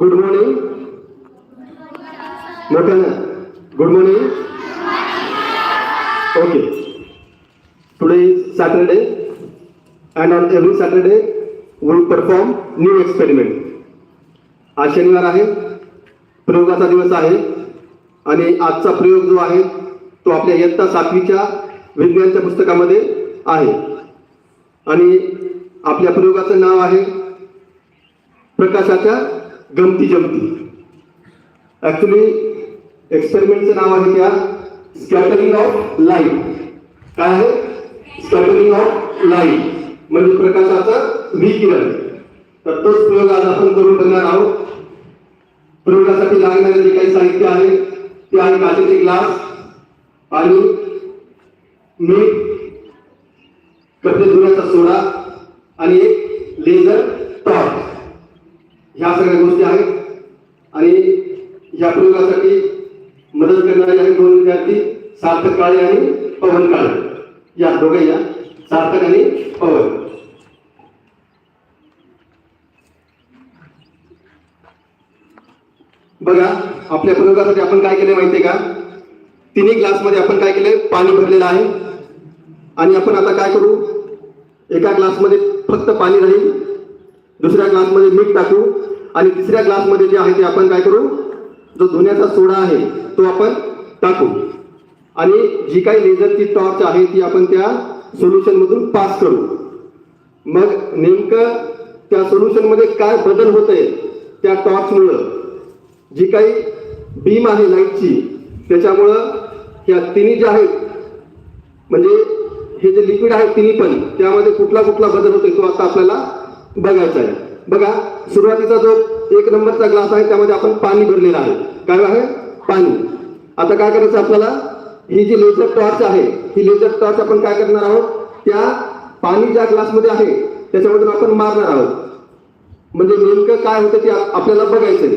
Good morning मोठ्यानं good morning okay today is Saturday and on every Saturday we perform new experiment आज शनिवार आहे प्रयोगाचा दिवस आहे आणि आजचा प्रयोग जो आहे तो आपल्या इयत्ता सातवीच्या विज्ञानच्या पुस्तकामध्ये आहे. आणि आपल्या प्रयोगाचं नाव आहे प्रकाशाच्या गमती जमती. ऍक्च्युली एक्सपेरिमेंटचं नाव आहे त्या स्कॅटरिंग ऑफ लाइट काय आहे? स्कॅटरिंग ऑफ लाइट म्हणजे प्रकाशाचं विकिरण. तर तोच प्रयोग आज आपण करून बघणार आहोत. प्रयोगासाठी लागणारे जे काही साहित्य आहे ते आहे काचेचे ग्लास आणि मीठ कपडे धुण्याचा सोडा आणि एक लेझर ह्या सगळ्या गोष्टी आहेत. आणि या प्रयोगासाठी मदत करणारे आहेत दोन विद्यार्थी सार्थक काळे आणि पवन काळे. या दोघे या सार्थक आणि पवन. बघा आपल्या प्रयोगासाठी आपण काय केले माहितीये का? तिन्ही ग्लासमध्ये आपण काय केले पाणी भरलेलं आहे. आणि आपण आता काय करू? एका ग्लासमध्ये फक्त पाणी राहील. दुसऱ्या ग्लासमध्ये मीठ टाकू. आणि तिसऱ्या ग्लासमध्ये जे आहे ते आपण काय करू? जो धुण्याचा सोडा आहे तो आपण टाकू. आणि जी काही लेझरची टॉर्च आहे ती आपण त्या सोल्युशन मधून पास करू. मग नेमकं त्या सोल्युशनमध्ये काय बदल होत आहे त्या टॉर्चमुळं जी काही बीम आहे लाईटची त्याच्यामुळं ह्या तिन्ही ज्या आहेत म्हणजे हे जे लिक्विड आहे तिन्ही पण त्यामध्ये कुठला कुठला बदल होतोय तो आता आपल्याला बघायचा आहे. बघा सुरुवातीचा जो एक नंबरचा ग्लास आहे त्यामध्ये आपण पाणी भरलेलं आहे. काय आहे? पाणी. आता काय करायचं आपल्याला? ही जी लेझर टॉर्च आहे ही लेझर टॉर्च आपण काय करणार आहोत? त्या पाणी ज्या ग्लासमध्ये आहे त्याच्यामधून आपण मारणार आहोत. म्हणजे नेमकं काय होतं ते आपल्याला बघायचं आहे.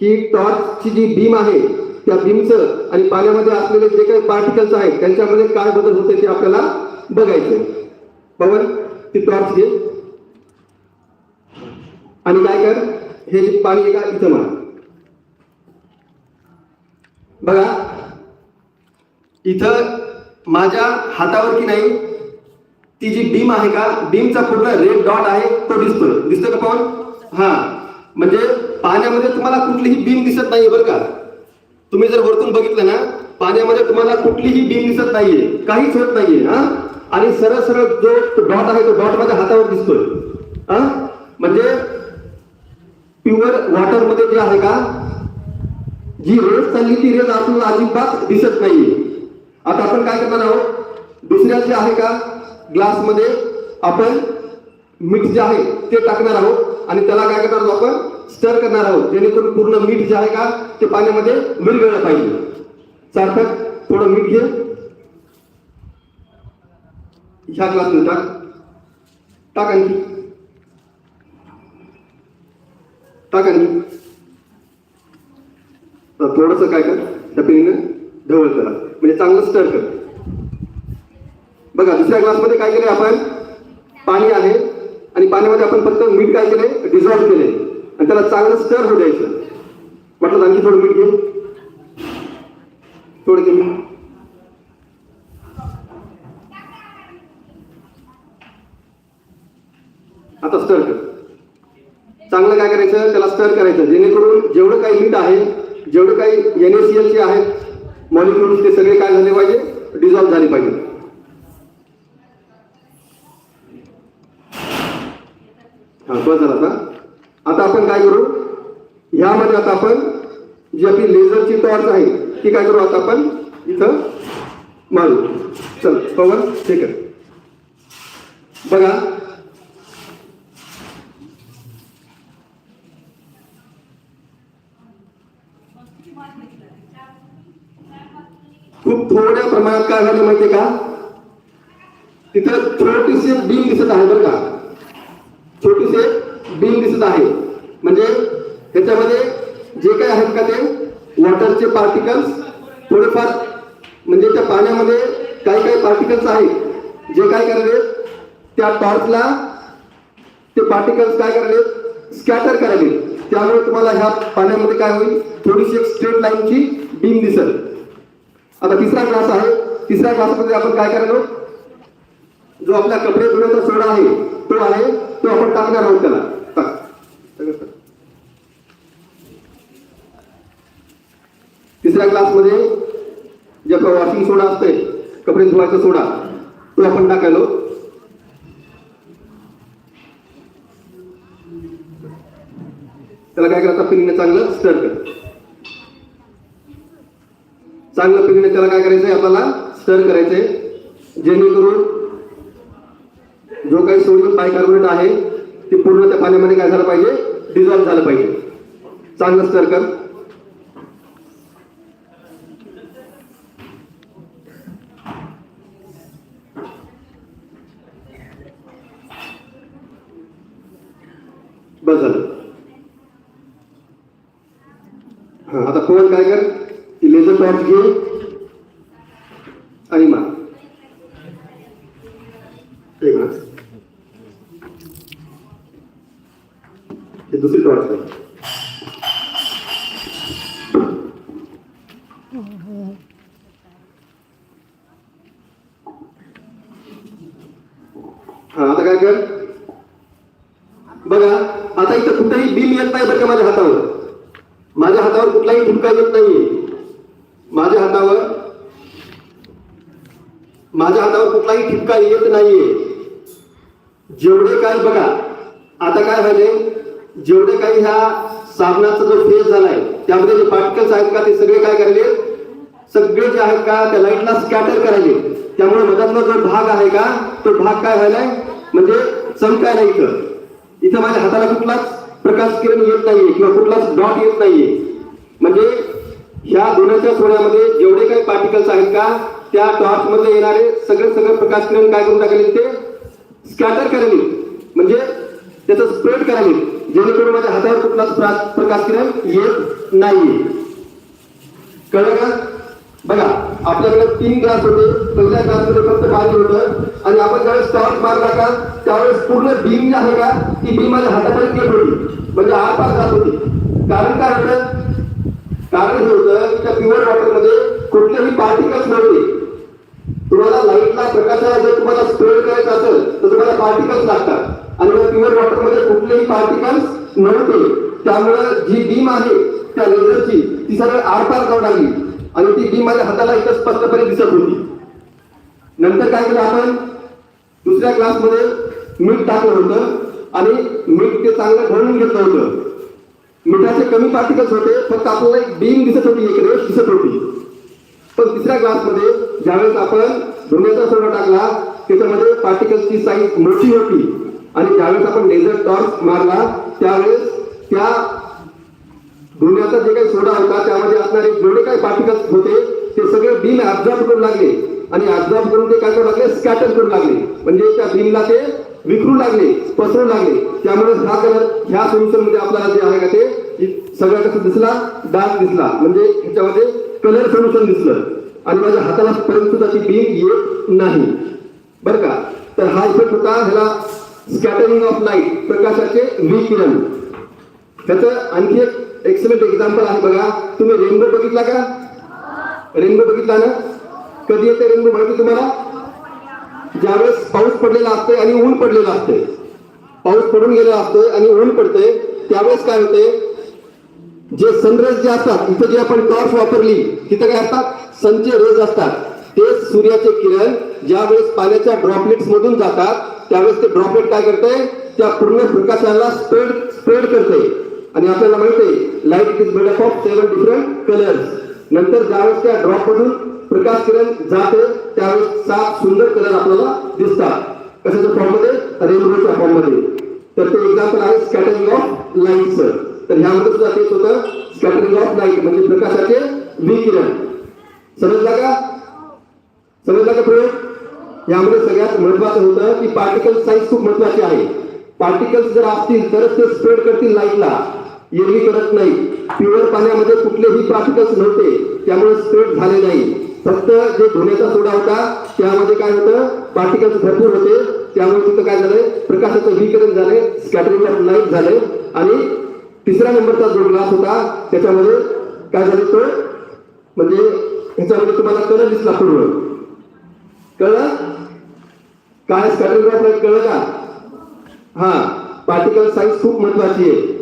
की टॉर्चची जी बीम आहे त्या बीमचं आणि पाण्यामध्ये असलेले जे काही पार्टिकल्स आहेत त्यांच्यामध्ये काय बदल होते ते आपल्याला बघायचं आहे. पवन ती टॉर्च घे. आणि काय कर? हे जे पाणी आहे का इथं म्हणा. बघा इथं माझ्या हातावर की नाही ती जी बीम आहे का बीमचा पूर्ण रेड डॉट आहे तो दिसतो दिसतोय का पवन हा. म्हणजे पाण्यामध्ये तुम्हाला कुठलीही बीम दिसत नाहीये बरं का. तुम्ही जर वरतून बघितलं ना पाण्यामध्ये तुम्हाला कुठलीही बीम दिसत नाहीये. काहीच होत नाहीये हा. आणि सरळ सरळ जो डॉट आहे तो डॉट माझ्या हातावर दिसतोय. हा. म्हणजे प्युअर वॉटरमध्ये जे आहे का जी रेस चालली ती रेस आपल्याला अजिबात दिसत नाही आता आपण काय करणार आहोत? दुसऱ्या जे आहे का ग्लासमध्ये आपण मीठ जे आहे ते टाकणार आहोत आणि त्याला काय करणार आहोत आपण? स्टर करणार आहोत. जेणेकरून पूर्ण मीठ जे आहे का ते पाण्यामध्ये विरघळलं पाहिजे. सार्थक थोडं मीठ घे. ह्या ग्लासमध्ये टाक. टाक आणखी टाका आणखी थोडस काय कर त्या पिनीनं ढवळ करा. म्हणजे चांगलं स्टर कर. बघा दुसऱ्या ग्लासमध्ये काय केलंय आपण? पाणी आहे. आणि पाण्यामध्ये आपण फक्त मीठ काय केलंय? डिझॉल्व्ह केलंय. आणि त्याला चांगलं स्टर होऊ द्यायचं. म्हटलं आणखी थोडं मीठ घे थोडं घे आता स्टर कर. चांगलं काय करायचं? त्याला स्टर करायचं. जेणेकरून जेवढं काही मीठ आहे जेवढं काही एनएसीएल चे आहेत मॉलिक्युल्स ते सगळे काय झाले पाहिजे? डिझॉल्व्ह झाले पाहिजे. हा झाला आता. आता आपण काय करू? ह्यामध्ये आता आपण जी आपली लेझरची टॉर्च आहे ती काय करू आता आपण? इथं मारू. चल पवन ठीक आहे बघा खूप थोड्या प्रमाणात काय झालं माहितीये का? तिथं छोटीशी बीम दिसत आहे बरं का. छोटीसे बीम दिसत आहे. म्हणजे त्याच्यामध्ये जे काय आहेत का ते वॉटरचे पार्टिकल्स थोडेफार म्हणजे त्या पाण्यामध्ये काही काही पार्टिकल्स आहेत. जे काय करावे त्या टॉर्चला ते पार्टिकल्स काय करावे स्कॅटर करावे त्यामुळे तुम्हाला ह्या पाण्यामध्ये काय होईल? थोडीशी एक स्ट्रेट लाईनची बीम दिसेल. आता तिसरा क्लास आहे. तिसऱ्या क्लासमध्ये आपण काय करणार जो आपल्या कपडे धुण्याचा सोडा आहे तो आहे तो आपण टाकणार आहोत त्याला. तिसऱ्या क्लासमध्ये जे आपला वॉशिंग सोडा असते कपडे धुवायचा सोडा तो आपण टाकायलो त्याला काय करायचं? पिनीने चांगलं स्टर कर. चांगलं पिनीने त्याला काय करायचंय? आपल्याला स्टर करायचंय. जेणेकरून जो काही सोडियम बायकार्बोनेट आहे ते पूर्ण त्या पाण्यामध्ये काय झालं पाहिजे? डिझॉल्व्ह झालं पाहिजे. चांगलं स्टर कर बस झालं हा आता पवन काय कर ती लेझर घे आणि हे दुसरी टॉर्च आहे हा आता काय कर? बघा आता इथं कुठेही बिल येत नाही बरं का माझ्या हातावर. माझ्या हातावर कुठलाही ठुमका येत नाहीये. माझ्या हातावर माझ्या हातावर कुठलाही ठिपका येत नाहीये. जेवढे काही बघा आता काय झाले जेवढे काही ह्या साबणाचा जो फेस झालाय त्यामध्ये जे पार्टिकल्स आहेत का ते सगळे काय करायले? सगळे जे आहेत का त्या लाईटला स्कॅटर करायले. त्यामुळे मधातला जो भाग आहे का तो भाग काय व्हायलाय? म्हणजे चमकायला इथं. इथं माझ्या हाताला कुठलाच प्रकाश किरण येत नाहीये किंवा कुठलाच डॉट येत नाहीये. म्हणजे ह्या दोन्हीच्या सोन्यामध्ये जेवढे काही पार्टिकल्स आहेत का त्या टॉर्च मध्ये येणारे सगळे सगळे प्रकाश किरण काय करून टाकले ते स्कॅटर करावी. म्हणजे त्याचं स्प्रेड करावी. जेणेकरून माझ्या हातावर कुठलाच प्रकाश किरण येत नाहीये. कळलं का? बघा आपल्याकडे तीन ग्लास होते. पहिल्या ग्लासमध्ये फक्त पाणी होतं. आणि आपण ज्यावेळेस टॉर्च मारला का त्यावेळेस पूर्ण बीम जे आहे का ती बीम माझ्या हातापर्यंत केली होती. म्हणजे हा पाच ग्लास होती. कारण काय होतं? कारण हे होतं की त्या प्युअर वॉटरमध्ये कुठलेही पार्टिकल्स नव्हते. तुम्हाला लाईटला प्रकाशाला जर तुम्हाला स्प्रेड करायचं असेल तर तुम्हाला पार्टिकल्स लागतात. आणि या प्युअर वॉटरमध्ये कुठलेही पार्टिकल्स नव्हते. त्यामुळे जी बीम आहे त्या लेझरची ती सरळ आरपार जाऊन लागली. आणि ती बीम माझ्या हाताला इथं स्पष्टपणे दिसत होती. नंतर काय केलं आपण? दुसऱ्या क्लासमध्ये मीठ टाकलं होतं. आणि मीठ ते चांगलं घडून घेतलं होतं. मिठाचे कमी पार्टिकल्स होते फक्त आपल्याला एक बीम दिसत होती एक रेष दिसत होती. पण तिसऱ्या ग्लासमध्ये ज्यावेळेस आपण धुण्याचा सोडा टाकला त्याच्यामध्ये पार्टिकल्सची साईज मोठी होती. आणि ज्यावेळेस आपण लेझर टॉर्च मारला त्यावेळेस त्या धुण्याचा जे काही सोडा होता त्यामध्ये असणारे जेवढे काही पार्टिकल्स होते ते सगळे बीम ऍब्झॉर्ब करू लागले. आणि ऍब्झॉर्ब करून ते काय करू लागले? स्कॅटर करू लागले. म्हणजे त्या बीमला ते विखरू लागले पसरू लागले. त्यामुळे हा कलर ह्या सोल्युशनमध्ये आपल्याला जे आहे का ते सगळं कसं दिसला डार्क दिसला. म्हणजे ह्याच्यामध्ये कलर सोल्युशन दिसलं. आणि माझ्या हाताला पर्यंत सुद्धा ती बीम येत नाही. बरं का? तर हा इफेक्ट होता ह्याला स्कॅटरिंग ऑफ लाइट प्रकाशाचे विकिरण. त्याचं आणखी एक एक्सलेंट एक्झाम्पल आहे बघा. तुम्ही रेनबो बघितला का? रेनबो बघितला ना? कधी येते रेनबो माहिती तुम्हाला? ज्यावेळेस पाऊस पडलेला असतोय आणि ऊन पडलेलं असते पाऊस पडून गेलेला असतोय आणि ऊन पडतंय त्यावेळेस काय होते जे सनरेज जे असतात इथं जे आपण टॉर्च वापरली तिथं काय असतात? सनचे रेज असतात. ते सूर्याचे किरण ज्यावेळेस पाण्याच्या ड्रॉपलेट्स मधून जातात त्यावेळेस ते ड्रॉपलेट काय करते त्या पूर्ण प्रकाशाला स्प्रेड स्प्रेड करते आणि आपल्याला माहिती आहे light is made up of seven different colours नंतर ज्यावेळेस त्या ड्रॉप मधून प्रकाश किरण जात त्यावेळेस सात सुंदर कलर आपल्याला दिसतात. कशाच्या फॉर्ममध्ये? रेनबोच्या फॉर्ममध्ये. तर ते एक्झाम्पल आहे स्कॅटरिंग ऑफ लाईटचं तर ह्यामध्ये सुद्धा तेच होतं. स्कॅटरिंग ऑफ लाइट म्हणजे प्रकाशाचे विकिरण. समजला का? समजला का प्रयोग यामध्ये सगळ्यात महत्वाचं होतं की पार्टिकल साईज खूप महत्वाची आहे. पार्टिकल्स जर असतील तरच ते स्प्रेड करतील लाईटला एरवी करत नाही. प्युअर पाण्यामध्ये कुठलेही पार्टिकल्स नव्हते. त्यामुळे स्प्रेड झाले नाही. फक्त जे धुण्याचा सोडा होता त्यामध्ये काय होतं? पार्टिकल्स भरपूर होते. त्यामुळे तिथं काय झालंय? प्रकाशाचं विकरण झालंय स्कॅटरिंग ऑफ लाइट झाले आणि तिसऱ्या नंबरचा जो ग्लास होता त्याच्यामध्ये काय झालं तो म्हणजे ह्याच्यामध्ये तुम्हाला कलर दिसला पूर्ण. कळलं? काय स्कॅटरिंग ऑफ कळलं का? हा पार्टिकल साईज खूप महत्वाची आहे.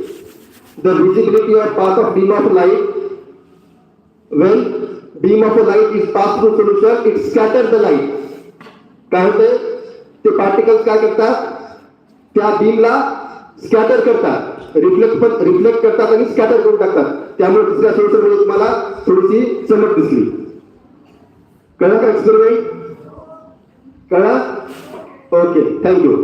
The visibility of part of beam of light well beam of a light is passed through solution it scatters the light. काय होते ते पार्टिकल्स काय करतात त्या बीमला स्कॅटर करतात रिफ्लेक्ट पण रिफ्लेक्ट करतात आणि स्कॅटर करून टाकतात त्यामुळे दुसऱ्या सोल्युशनमध्ये तुम्हाला थोडीशी चमक दिसली. कळा का एक्सपेरिमेंट कळा ओके थँक्यू